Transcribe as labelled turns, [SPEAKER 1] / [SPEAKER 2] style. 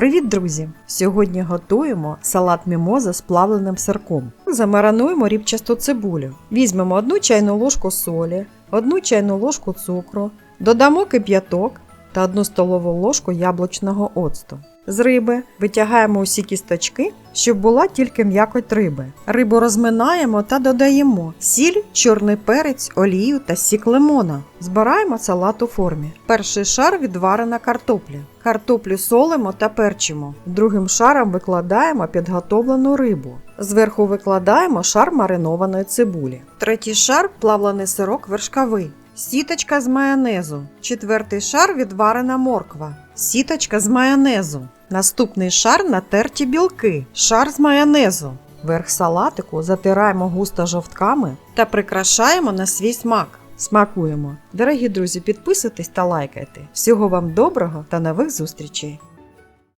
[SPEAKER 1] Привіт, друзі! Сьогодні готуємо салат мімоза з плавленим сирком. Замарануємо рібчасту цибулю. Візьмемо одну чайну ложку солі, одну чайну ложку цукру, додамо кип'яток та одну столову ложку яблучного оцту. З риби витягаємо усі кісточки, щоб була тільки м'якоть риби. Рибу розминаємо та додаємо сіль, чорний перець, олію та сік лимона. Збираємо салат у формі. Перший шар відварена картопля. Картоплю солимо та перчимо. Другим шаром викладаємо підготовлену рибу. Зверху викладаємо шар маринованої цибулі. Третій шар плавлений сирок вершковий. Сіточка з майонезу. Четвертий шар відварена морква. Сіточка з майонезу. Наступний шар натерті білки. Шар з майонезу. Верх салатику затираємо густо жовтками та прикрашаємо на свій смак. Смакуємо. Дорогі друзі, підписуйтесь та лайкайте. Всього вам доброго та нових зустрічей!